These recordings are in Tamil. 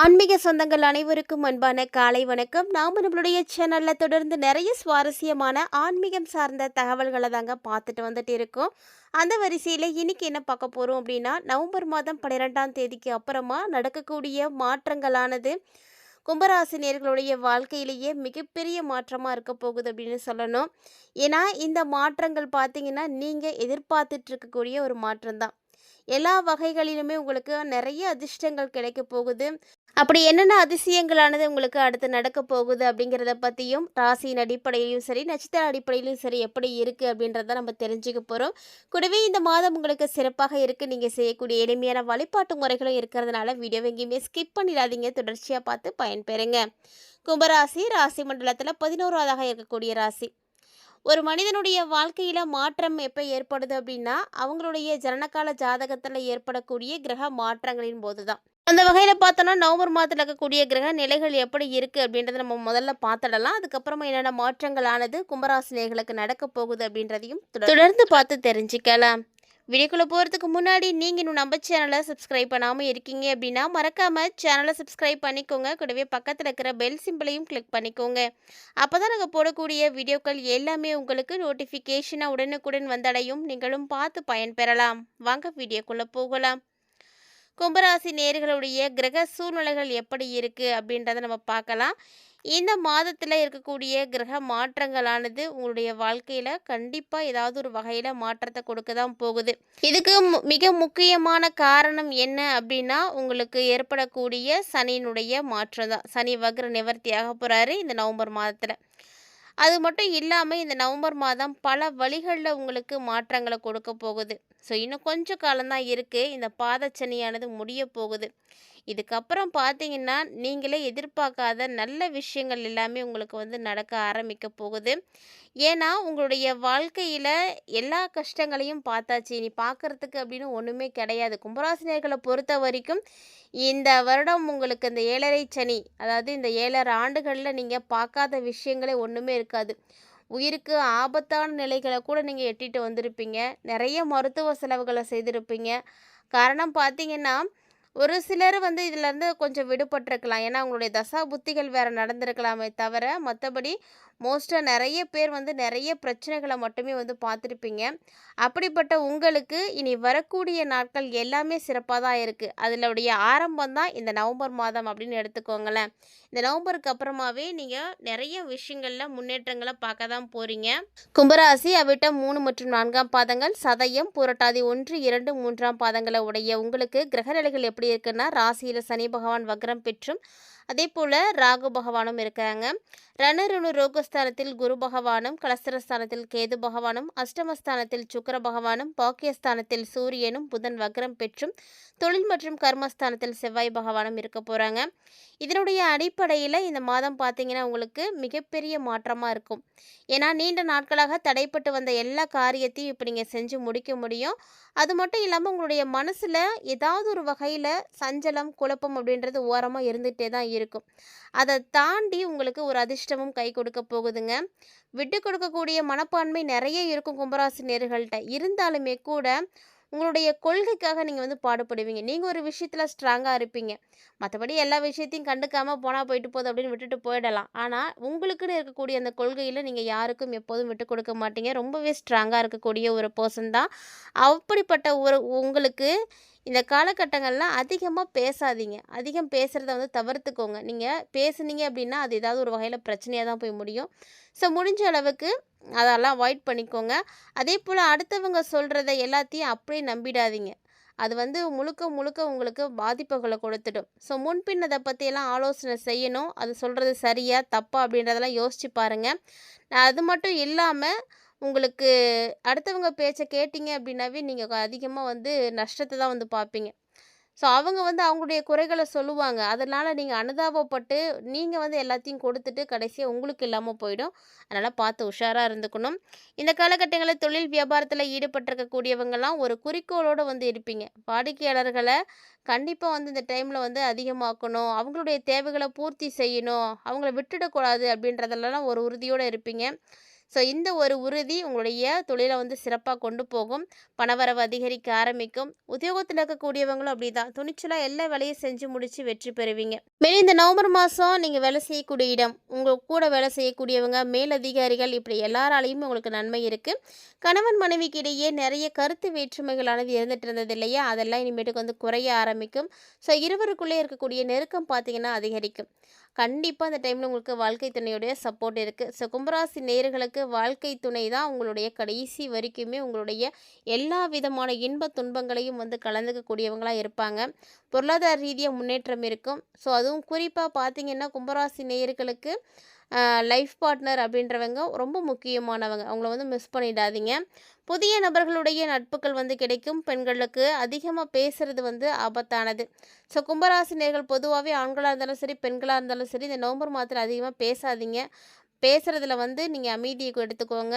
ஆன்மீக சொந்தங்கள் அனைவருக்கும் அன்பான காலை வணக்கம். நாம் நம்மளுடைய சேனலில் தொடர்ந்து நிறைய சுவாரஸ்யமான ஆன்மீகம் சார்ந்த தகவல்களை தாங்க பார்த்துட்டு வந்துட்டு இருக்கோம். அந்த வரிசையில் இன்னைக்கு என்ன பார்க்க போகிறோம் அப்படின்னா நவம்பர் மாதம் பன்னிரெண்டாம் தேதிக்கு அப்புறமா நடக்கக்கூடிய மாற்றங்களானது கும்பராசினியர்களுடைய வாழ்க்கையிலேயே மிகப்பெரிய மாற்றமாக இருக்க போகுது அப்படின்னு சொல்லணும். ஏன்னா இந்த மாற்றங்கள் பார்த்தீங்கன்னா நீங்கள் எதிர்பார்த்துட்டு இருக்கக்கூடிய ஒரு மாற்றம் தான் எல்லா வகைகளிலுமே உங்களுக்கு நிறைய அதிர்ஷ்டங்கள் கிடைக்க போகுது. அப்படி என்னென்ன அதிசயங்களானது உங்களுக்கு அடுத்து நடக்க போகுது அப்படிங்கிறத பற்றியும் ராசியின் அடிப்படையிலும் சரி நட்சத்திர அடிப்படையிலும் சரி எப்படி இருக்குது அப்படின்றத நம்ம தெரிஞ்சுக்க போகிறோம் கூடவே இந்த மாதம் உங்களுக்கு சிறப்பாக இருக்குது நீங்கள் செய்யக்கூடிய எளிமையான வழிபாட்டு முறைகளும் இருக்கிறதுனால வீடியோ எங்கேயுமே ஸ்கிப் பண்ணிடாதீங்க. தொடர்ச்சியாக பார்த்து பயன்பெறுங்க. கும்பராசி ராசி மண்டலத்தில் பதினோராவதாக இருக்கக்கூடிய ராசி. ஒரு மனிதனுடைய வாழ்க்கையில் மாற்றம் எப்போ ஏற்படுது அப்படின்னா அவங்களுடைய ஜனனகால ஜாதகத்தில் ஏற்படக்கூடிய கிரக மாற்றங்களின் போது தான் அந்த வகையில் பார்த்தோன்னா நவம்பர் மாதத்தில் இருக்கக்கூடிய கிரக நிலைகள் எப்படி இருக்குது அப்படின்றத நம்ம முதல்ல பார்த்துடலாம். அதுக்கப்புறமா என்னென்ன மாற்றங்கள் ஆனது கும்பராசினியர்களுக்கு நடக்க போகுது அப்படின்றதையும் தொடர்- தொடர்ந்து பார்த்து தெரிஞ்சுக்கலாம். வீடியோக்குள்ளே போகிறதுக்கு முன்னாடி நீங்கள் இன்னும் நம்ம சேனலை சப்ஸ்கிரைப் பண்ணாமல் இருக்கீங்க அப்படின்னா மறக்காமல் சேனலை சப்ஸ்கிரைப் பண்ணிக்கோங்க. கூடவே பக்கத்தில் இருக்கிற பெல் சிம்பிளையும் கிளிக் பண்ணிக்கோங்க. அப்போ தான் நாங்கள் போடக்கூடிய வீடியோக்கள் எல்லாமே உங்களுக்கு நோட்டிஃபிகேஷனாக உடனுக்குடன் வந்தடையும். நீங்களும் பார்த்து பயன்பெறலாம். வாங்க வீடியோக்குள்ளே போகலாம். கும்பராசி நேர்களுடைய கிரக சூழ்நிலைகள் எப்படி இருக்குது அப்படின்றத நம்ம பார்க்கலாம். இந்த மாதத்தில் இருக்கக்கூடிய கிரக மாற்றங்களானது உங்களுடைய வாழ்க்கையில் கண்டிப்பாக ஏதாவது ஒரு வகையில் மாற்றத்தை கொடுக்க தான் போகுது. இதுக்கு மிக முக்கியமான காரணம் என்ன அப்படின்னா உங்களுக்கு ஏற்படக்கூடிய சனியினுடைய மாற்றம் தான் சனி வக்ர நிவர்த்தியாக போகிறாரு இந்த நவம்பர் மாதத்தில். அது மட்டும் இல்லாமல் இந்த நவம்பர் மாதம் பல வழிகளில் உங்களுக்கு மாற்றங்களை கொடுக்க போகுது. ஸோ இன்னும் கொஞ்சம் காலம்தான் இருக்குது இந்த பாதச்சனியானது முடிய போகுது. இதுக்கப்புறம் பார்த்தீங்கன்னா நீங்களே எதிர்பார்க்காத நல்ல விஷயங்கள் எல்லாமே உங்களுக்கு வந்து நடக்க ஆரம்பிக்க போகுது. ஏன்னா உங்களுடைய வாழ்க்கையில் எல்லா கஷ்டங்களையும் பார்த்தாச்சு. இனி பார்க்கறதுக்கு அப்படின்னு ஒன்றுமே கிடையாது. கும்பராசினியர்களை பொறுத்த வரைக்கும் இந்த வருடம் உங்களுக்கு இந்த ஏழரை சனி அதாவது இந்த ஏழரை ஆண்டுகளில் நீங்கள் பார்க்காத விஷயங்களே ஒன்றுமே இருக்காது. உயிருக்கு ஆபத்தான நிலைகளை கூட நீங்கள் எட்டிட்டு வந்திருப்பீங்க. நிறைய மருத்துவ செலவுகளை செய்திருப்பீங்க. காரணம் பார்த்தீங்கன்னா ஒரு சிலர் வந்து இதிலேருந்து கொஞ்சம் விடுபட்டிருக்கலாம். ஏன்னா அவங்களுடைய தசா புத்திகள் வேறு நடந்திருக்கலாமே தவிர மற்றபடி மோஸ்ட்டாக நிறைய பேர் வந்து நிறைய பிரச்சனைகளை மட்டுமே வந்து பார்த்துருப்பீங்க அப்படிப்பட்ட உங்களுக்கு இனி வரக்கூடிய நாட்கள் எல்லாமே சிறப்பாக தான் இருக்குது அதிலுடைய ஆரம்பம் தான் இந்த நவம்பர் மாதம் அப்படின்னு எடுத்துக்கோங்களேன். இந்த நவம்பருக்கு அப்புறமாவே நீங்கள் நிறைய விஷயங்களில் முன்னேற்றங்களை பார்க்க தான் போகிறீங்க கும்பராசி அவிட்ட மூணு மற்றும் நான்காம் பாதங்கள் சதயம் புரட்டாதி ஒன்று இரண்டு மூன்றாம் பாதங்களை உடைய உங்களுக்கு கிரகநிலைகள் எப்படி இருக்குன்னா ராசியில் சனி பகவான் வக்ரம் பெற்றும் அதே போல் ராகு பகவானும் இருக்கிறாங்க ரணருணு ரோகஸ்தானத்தில் குரு பகவானும் கலஸ்தரஸ்தானத்தில் கேது பகவானும் அஷ்டமஸ்தானத்தில் சுக்கர பகவானும் பாக்கியஸ்தானத்தில் சூரியனும் புதன் வக்ரம் பெற்றும் தொழில் மற்றும் கர்மஸ்தானத்தில் செவ்வாய் பகவானும் இருக்க போகிறாங்க இதனுடைய அடிப்படையில் இந்த மாதம் பார்த்தீங்கன்னா உங்களுக்கு மிகப்பெரிய மாற்றமாக இருக்கும். ஏன்னா நீண்ட நாட்களாக தடைப்பட்டு வந்த எல்லா காரியத்தையும் இப்போ நீங்கள் செஞ்சு முடிக்க முடியும். அது மட்டும் இல்லாமல் உங்களுடைய மனசில் ஏதாவது ஒரு வகையில் சஞ்சலம் குழப்பம் அப்படின்றது ஓரமாக இருந்துகிட்டே தான் இருக்கும். அதை தாண்டி உங்களுக்கு ஒரு அதிர்ஷ்டமும் கை கொடுக்க போகுதுங்க. விட்டு கொடுக்கக்கூடிய மனப்பான்மை நிறைய இருக்கும் கும்பராசி நேர்கள்ட்ட. இருந்தாலுமே கூட உங்களுடைய கொள்கைக்காக நீங்கள் வந்து பாடுபடுவீங்க. நீங்கள் ஒரு விஷயத்தில் ஸ்ட்ராங்காக இருப்பீங்க. மற்றபடி எல்லா விஷயத்தையும் கண்டுக்காமல் போனால் போயிட்டு போகுது அப்படின்னு விட்டுட்டு போயிடலாம். ஆனால் உங்களுக்குன்னு இருக்கக்கூடிய அந்த கொள்கையில் நீங்கள் யாருக்கும் எப்போதும் விட்டு கொடுக்க மாட்டீங்க. ரொம்பவே ஸ்ட்ராங்காக இருக்கக்கூடிய ஒரு பர்சன் தான். அப்படிப்பட்ட ஒரு உங்களுக்கு இந்த காலகட்டங்களில் அதிகமாக பேசாதீங்க. அதிகம் பேசுகிறத வந்து தவிர்த்துக்கோங்க. நீங்கள் பேசுனீங்க அப்படின்னா அது ஏதாவது ஒரு வகையில் பிரச்சனையாக தான் போய் முடியும். ஸோ முடிஞ்ச அளவுக்கு அதெல்லாம் அவாய்ட் பண்ணிக்கோங்க. அதே போல் அடுத்தவங்க சொல்கிறத எல்லாத்தையும் அப்படியே நம்பிடாதீங்க. அது வந்து முழுக்க முழுக்க உங்களுக்கு பாதிப்புகளை கொடுத்துடும். ஸோ முன்பின் அதை பற்றியெல்லாம் ஆலோசனை செய்யணும். அது சொல்கிறது சரியா தப்பா அப்படின்றதெல்லாம் யோசித்து பாருங்கள் அது மட்டும் இல்லாமல் உங்களுக்கு அடுத்தவங்க பேச்சை கேட்டிங்க அப்படின்னாவே நீங்கள் அதிகமாக வந்து நஷ்டத்தை தான் வந்து பார்ப்பீங்க. ஸோ அவங்க வந்து அவங்களுடைய குறைகளை சொல்லுவாங்க. அதனால் நீங்கள் அனுதாபப்பட்டு நீங்கள் வந்து எல்லாத்தையும் கொடுத்துட்டு கடைசியாக உங்களுக்கு இல்லாமல் போயிடும். அதனால் பார்த்து உஷாராக இருந்துக்கணும். இந்த காலகட்டங்களில் தொழில் வியாபாரத்தில் ஈடுபட்டிருக்கக்கூடியவங்கெல்லாம் ஒரு குறிக்கோளோடு வந்து இருப்பீங்க. வாடிக்கையாளர்களை கண்டிப்பாக வந்து இந்த டைமில் வந்து அதிகமாக்கணும். அவங்களுடைய தேவைகளை பூர்த்தி செய்யணும். அவங்கள விட்டுடக்கூடாது அப்படின்றதுலலாம் ஒரு உறுதியோடு இருப்பீங்க. ஸோ இந்த ஒரு உறுதி உங்களுடைய தொழிலை வந்து சிறப்பாக கொண்டு போகும். பணவரவு அதிகரிக்க ஆரம்பிக்கும். உத்தியோகத்தில் இருக்கக்கூடியவங்களும் அப்படிதான். துணிச்சலாக எல்லா வேலையும் செஞ்சு முடித்து வெற்றி பெறுவீங்க. மேலும் இந்த நவம்பர் மாதம் நீங்கள் வேலை செய்யக்கூடிய இடம் உங்கள் கூட வேலை செய்யக்கூடியவங்க மேலதிகாரிகள் இப்படி எல்லாராலையும் உங்களுக்கு நன்மை இருக்குது கணவன் மனைவிக்கு இடையே நிறைய கருத்து வேற்றுமைகளானது இருந்துகிட்டு இருந்தது இல்லையா? அதெல்லாம் இனிமேட்டுக்கு வந்து குறைய ஆரம்பிக்கும். ஸோ இருவருக்குள்ளே இருக்கக்கூடிய நெருக்கம் பார்த்தீங்கன்னா அதிகரிக்கும். கண்டிப்பாக அந்த டைமில் உங்களுக்கு வாழ்க்கை துணையுடைய சப்போர்ட் இருக்குது ஸோ கும்பராசி நேயர்களுக்கு வாழ்க்கை துணை தான் உங்களுடைய கடைசி வரைக்குமே உங்களுடைய எல்லா விதமான இன்ப துன்பங்களையும் வந்து கலந்துக்கக்கூடியவங்களாக இருப்பாங்க. பொருளாதார ரீதியாக முன்னேற்றம் இருக்கும். ஸோ அதுவும் குறிப்பாக பார்த்தீங்கன்னா கும்பராசி நேயர்களுக்கு லைஃப் பார்ட்னர் அப்படின்றவங்க ரொம்ப முக்கியமானவங்க. அவங்கள வந்து மிஸ் பண்ணிடாதீங்க. புதிய நபர்களுடைய நட்புகள் வந்து கிடைக்கும். பெண்களுக்கு அதிகமாக பேசுறது வந்து ஆபத்தானது. ஸோ கும்பராசினியர்கள் பொதுவாகவே ஆண்களாக இருந்தாலும் சரி பெண்களாக இருந்தாலும் சரி இந்த நவம்பர் மாதத்தில் அதிகமாக பேசாதீங்க. பேசுகிறதுல வந்து நீங்கள் அமைதியை எடுத்துக்கோங்க.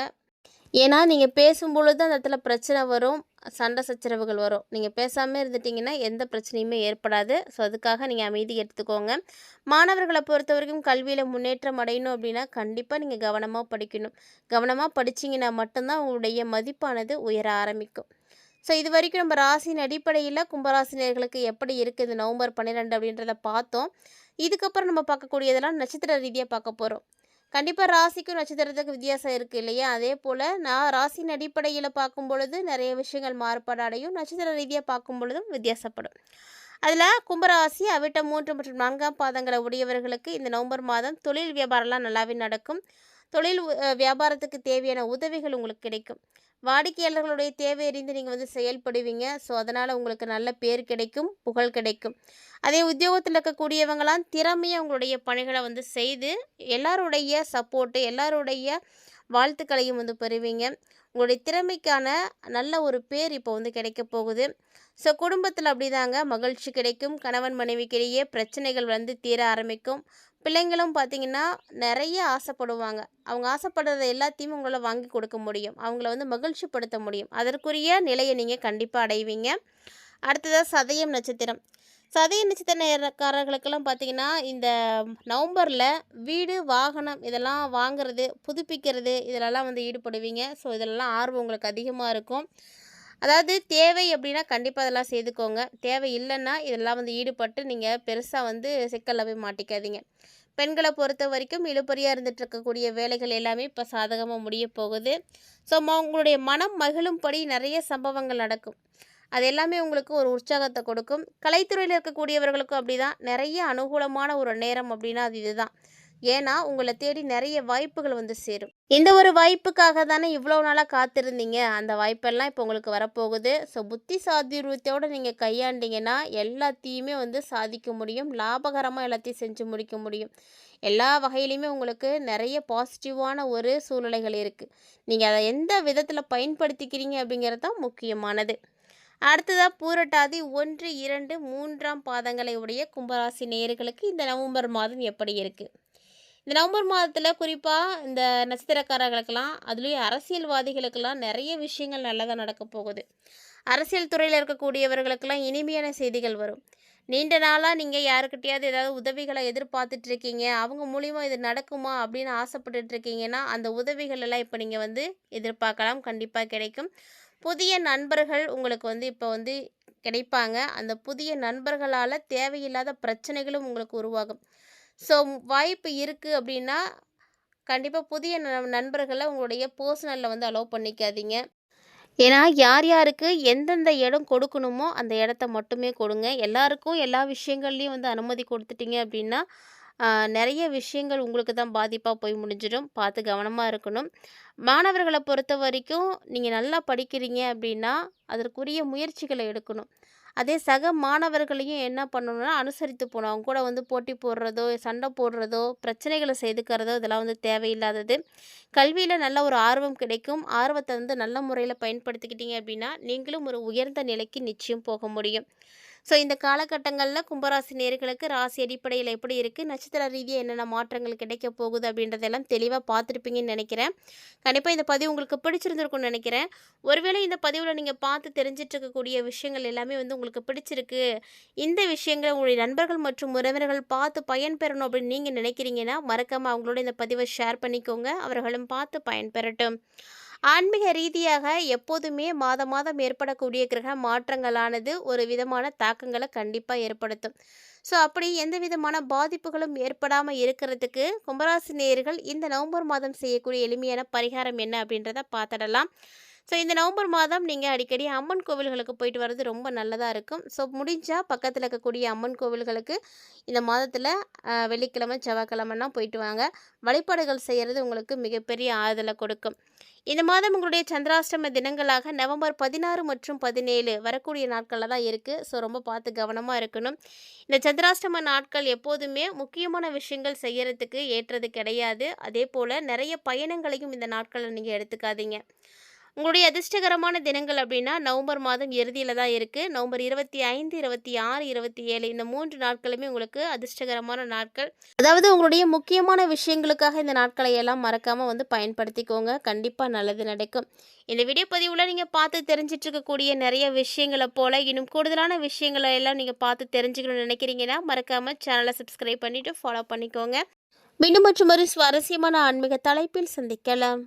ஏன்னா நீங்கள் பேசும்பொழுது அந்த இடத்துல பிரச்சனை வரும் சண்டை சச்சரவுகள் வரும். நீங்கள் பேசாமல் இருந்துட்டிங்கன்னா எந்த பிரச்சனையுமே ஏற்படாது. ஸோ அதுக்காக நீங்கள் அமைதி எடுத்துக்கோங்க. மாணவர்களை பொறுத்த வரைக்கும் கல்வியில் முன்னேற்றம் அடையணும் அப்படின்னா கண்டிப்பாக நீங்கள் கவனமாக படிக்கணும். கவனமாக படிச்சிங்கன்னா மட்டும்தான் உங்களுடைய மதிப்பானது உயர ஆரம்பிக்கும். ஸோ இது வரைக்கும் நம்ம ராசியின் அடிப்படையில் கும்பராசினியர்களுக்கு எப்படி இருக்குது? இந்த நவம்பர் பன்னிரெண்டு அப்படின்றத பார்த்தோம். இதுக்கப்புறம் நம்ம பார்க்கக்கூடியதெல்லாம் நட்சத்திர ரீதியாக பார்க்க போகிறோம் கண்டிப்பாக ராசிக்கும் நட்சத்திரத்துக்கு வித்தியாசம் இருக்குது இல்லையா? அதே போல் நான் ராசியின் அடிப்படையில் பார்க்கும் பொழுது நிறைய விஷயங்கள் மாறுபாடு அடையும். நட்சத்திர ரீதியாக பார்க்கும் பொழுதும் வித்தியாசப்படும். அதில் கும்பராசி அவிட்ட மூன்று மற்றும் நான்காம் பாதங்களை உடையவர்களுக்கு இந்த நவம்பர் மாதம் தொழில் வியாபாரம்லாம் நல்லாவே நடக்கும். தொழில் வியாபாரத்துக்கு தேவையான உதவிகள் உங்களுக்கு கிடைக்கும். வாடிக்கையாளர்களுடைய தேவை அறிந்து நீங்கள் வந்து செயல்படுவீங்க. ஸோ அதனால் உங்களுக்கு நல்ல பேர் கிடைக்கும் புகழ் கிடைக்கும். அதே உத்தியோகத்தில் இருக்கக்கூடியவங்களாம் திறமையாக உங்களுடைய பணிகளை வந்து செய்து எல்லாருடைய சப்போர்ட்டு எல்லாருடைய வாழ்த்துக்களையும் வந்து பெறுவீங்க. உங்களுடைய திறமைக்கான நல்ல ஒரு பேர் இப்போ வந்து கிடைக்க போகுது. ஸோ குடும்பத்தில் அப்படிதாங்க மகிழ்ச்சி கிடைக்கும். கணவன் மனைவிக்கிடையே பிரச்சனைகள் வந்து தீர ஆரம்பிக்கும். பிள்ளைங்களும் பார்த்தீங்கன்னா நிறைய ஆசைப்படுவாங்க. அவங்க ஆசைப்படுறத எல்லாத்தையும் உங்களால் வாங்கி கொடுக்க முடியும். அவங்கள வந்து மகிழ்ச்சிப்படுத்த முடியும். அதற்குரிய நிலையை நீங்கள் கண்டிப்பாக அடைவீங்க. அடுத்ததாக சதயம் நட்சத்திரம். சதய நட்சத்திரக்காரர்களுக்கெல்லாம் பார்த்திங்கன்னா இந்த நவம்பரில் வீடு வாகனம் இதெல்லாம் வாங்குறது புதுப்பிக்கிறது இதிலெல்லாம் வந்து ஈடுபடுவீங்க. ஸோ இதிலெல்லாம் ஆர்வம் உங்களுக்கு அதிகமாக இருக்கும். அதாவது தேவை அப்படின்னா கண்டிப்பாக அதெல்லாம் செய்துக்கோங்க. தேவை இல்லைன்னா இதெல்லாம் வந்து ஈடுபட்டு நீங்கள் பெருசாக வந்து சிக்கலில் போய் மாட்டிக்காதீங்க. பெண்களை பொறுத்த வரைக்கும் இழுபறியாக இருந்துட்டு இருக்கக்கூடிய வேலைகள் எல்லாமே இப்போ சாதகமாக முடிய போகுது. ஸோ உங்களுடைய மனம் மகிழும்படி நிறைய சம்பவங்கள் நடக்கும். அது எல்லாமே உங்களுக்கு ஒரு உற்சாகத்தை கொடுக்கும். கலைத்துறையில் இருக்கக்கூடியவர்களுக்கும் அப்படி தான் நிறைய அனுகூலமான ஒரு நேரம் அப்படின்னா அது இதுதான். ஏன்னா உங்களை தேடி நிறைய வாய்ப்புகள் வந்து சேரும். இந்த ஒரு வாய்ப்புக்காக தானே இவ்வளோ நாளாக காத்திருந்தீங்க? அந்த வாய்ப்பெல்லாம் இப்போ உங்களுக்கு வரப்போகுது. ஸோ புத்தி சாதுரியத்தோடு நீங்கள் கையாண்டீங்கன்னா எல்லாத்தையுமே வந்து சாதிக்க முடியும். லாபகரமாக எல்லாத்தையும் செஞ்சு முடிக்க முடியும். எல்லா வகையிலையுமே உங்களுக்கு நிறைய பாசிட்டிவான ஒரு சூழ்நிலைகள் இருக்குது நீங்கள் அதை எந்த விதத்தில் பயன்படுத்திக்கிறீங்க அப்படிங்கிறது தான் முக்கியமானது. அடுத்ததாக பூரட்டாதி ஒன்று இரண்டு மூன்றாம் பாதங்களை உடைய கும்பராசி நேயர்களுக்கு இந்த நவம்பர் மாதம் எப்படி இருக்குது இந்த நவம்பர் மாதத்தில் குறிப்பாக இந்த நட்சத்திரக்காரர்களுக்கெல்லாம் அதுலேயும் அரசியல்வாதிகளுக்கெல்லாம் நிறைய விஷயங்கள் நல்லதாக நடக்க போகுது. அரசியல் துறையில் இருக்கக்கூடியவர்களுக்கெல்லாம் இனிமையான செய்திகள் வரும். நீண்ட நாளாக நீங்கள் யாருக்கிட்டையாவது ஏதாவது உதவிகளை எதிர்பார்த்துட்டு இருக்கீங்க அவங்க மூலிமா இது நடக்குமா அப்படின்னு ஆசைப்பட்டுட்டு இருக்கீங்கன்னா அந்த உதவிகள் எல்லாம் இப்போ நீங்கள் வந்து எதிர்பார்க்கலாம். கண்டிப்பாக கிடைக்கும். புதிய நண்பர்கள் உங்களுக்கு வந்து இப்போ வந்து கிடைப்பாங்க. அந்த புதிய நண்பர்களால் தேவையில்லாத பிரச்சனைகளும் உங்களுக்கு உருவாகும். ஸோ வாய்ப்பு இருக்குது அப்படின்னா கண்டிப்பாக புதிய ந- நண்பர்களை உங்களுடைய பர்சனலில் வந்து அலோவ் பண்ணிக்காதீங்க. ஏன்னா யார் யாருக்கு எந்தெந்த இடம் கொடுக்கணுமோ அந்த இடத்த மட்டுமே கொடுங்க. எல்லாருக்கும் எல்லா விஷயங்கள்லையும் வந்து அனுமதி கொடுத்துட்டீங்க அப்படின்னா நிறைய விஷயங்கள் உங்களுக்கு தான் பாதிப்பாக போய் முடிஞ்சிடும். பார்த்து கவனமாக இருக்கணும். மாணவர்களை பொறுத்த வரைக்கும் நீங்கள் நல்லா படிக்கிறீங்க அப்படின்னா அதற்குரிய முயற்சிகளை எடுக்கணும். அதே சக மாணவர்களையும் என்ன பண்ணணும்னா அனுசரித்து போகணும் அவங்க கூட வந்து போட்டி போடுறதோ சண்டை போடுறதோ பிரச்சனைகளை செய்துக்கிறதோ இதெல்லாம் வந்து தேவையில்லாதது. கல்வியில் நல்ல ஒரு ஆர்வம் கிடைக்கும். ஆர்வத்தை வந்து நல்ல முறையில் பயன்படுத்திக்கிட்டீங்க அப்படின்னா நீங்களும் ஒரு உயர்ந்த நிலைக்கு நிச்சயம் போக முடியும். ஸோ இந்த காலகட்டங்களில் கும்பராசி நேர்களுக்கு ராசி அடிப்படையில் எப்படி இருக்குது நட்சத்திர ரீதியாக என்னென்ன மாற்றங்கள் கிடைக்க போகுது அப்படின்றதெல்லாம் தெளிவாக பார்த்துருப்பீங்கன்னு நினைக்கிறேன். கண்டிப்பாக இந்த பதிவு உங்களுக்கு பிடிச்சிருந்துருக்கும்னு நினைக்கிறேன். ஒருவேளை இந்த பதிவில் நீங்கள் பார்த்து தெரிஞ்சிட்ருக்கக்கூடிய விஷயங்கள் எல்லாமே வந்து உங்களுக்கு பிடிச்சிருக்கு. இந்த விஷயங்களை உங்களுடைய நண்பர்கள் மற்றும் உறவினர்கள் பார்த்து பயன்பெறணும் அப்படின்னு நீங்கள் நினைக்கிறீங்கன்னா மறக்காமல் அவங்களோட இந்த பதிவை ஷேர் பண்ணிக்கோங்க. அவர்களும் பார்த்து பயன்பெறட்டும். ஆன்மீக ரீதியாக எப்போதுமே மாதம் மாதம் ஏற்படக்கூடிய கிரக மாற்றங்களானது ஒரு விதமான தாக்கங்களை கண்டிப்பாக ஏற்படுத்தும். ஸோ அப்படி எந்த விதமான பாதிப்புகளும் ஏற்படாமல் இருக்கிறதுக்கு கும்பராசி நேயர்கள் இந்த நவம்பர் மாதம் செய்யக்கூடிய எளிமையான பரிகாரம் என்ன அப்படின்றத பார்த்துடலாம். ஸோ இந்த நவம்பர் மாதம் நீங்கள் அடிக்கடி அம்மன் கோவில்களுக்கு போயிட்டு வர்றது ரொம்ப நல்லதாக இருக்கும். ஸோ முடிஞ்சால் பக்கத்தில் இருக்கக்கூடிய அம்மன் கோவில்களுக்கு இந்த மாதத்தில் வெள்ளிக்கிழமை செவ்வாய்க்கிழமைனா போயிட்டு வாங்க. வழிபாடுகள் செய்கிறது உங்களுக்கு மிகப்பெரிய ஆறுதலை கொடுக்கும். இந்த மாதம் உங்களுடைய சந்திராஷ்டம தினங்களாக நவம்பர் பதினாறு மற்றும் பதினேழு வரக்கூடிய நாட்களில் தான் இருக்குது ஸோ ரொம்ப பார்த்து கவனமாக இருக்கணும். இந்த சந்திராஷ்டம நாட்கள் எப்போதுமே முக்கியமான விஷயங்கள் செய்கிறதுக்கு ஏற்றது கிடையாது. அதே போல் நிறைய பயணங்களையும் இந்த நாட்களில் நீங்கள் எடுத்துக்காதீங்க. உங்களுடைய அதிர்ஷ்டகரமான தினங்கள் அப்படின்னா நவம்பர் மாதம் இறுதியில் தான் இருக்குது நவம்பர் இருபத்தி ஐந்து இருபத்தி ஆறு இருபத்தி ஏழு இந்த மூன்று நாட்களுமே உங்களுக்கு அதிர்ஷ்டகரமான நாட்கள். அதாவது உங்களுடைய முக்கியமான விஷயங்களுக்காக இந்த நாட்களை எல்லாம் மறக்காமல் வந்து பயன்படுத்திக்கோங்க. கண்டிப்பாக நல்லது நடக்கும். இந்த வீடியோ பதிவில் நீங்கள் பார்த்து தெரிஞ்சிட்டு இருக்கக்கூடிய நிறைய விஷயங்களை போல் இன்னும் கூடுதலான விஷயங்களை எல்லாம் நீங்கள் பார்த்து தெரிஞ்சுக்கணும்னு நினைக்கிறீங்கன்னா மறக்காமல் சேனலை சப்ஸ்கிரைப் பண்ணிவிட்டு ஃபாலோ பண்ணிக்கோங்க. மீண்டும் மற்றும் ஒரு சுவாரஸ்யமான ஆன்மீக தலைப்பில் சந்திக்கலாம்.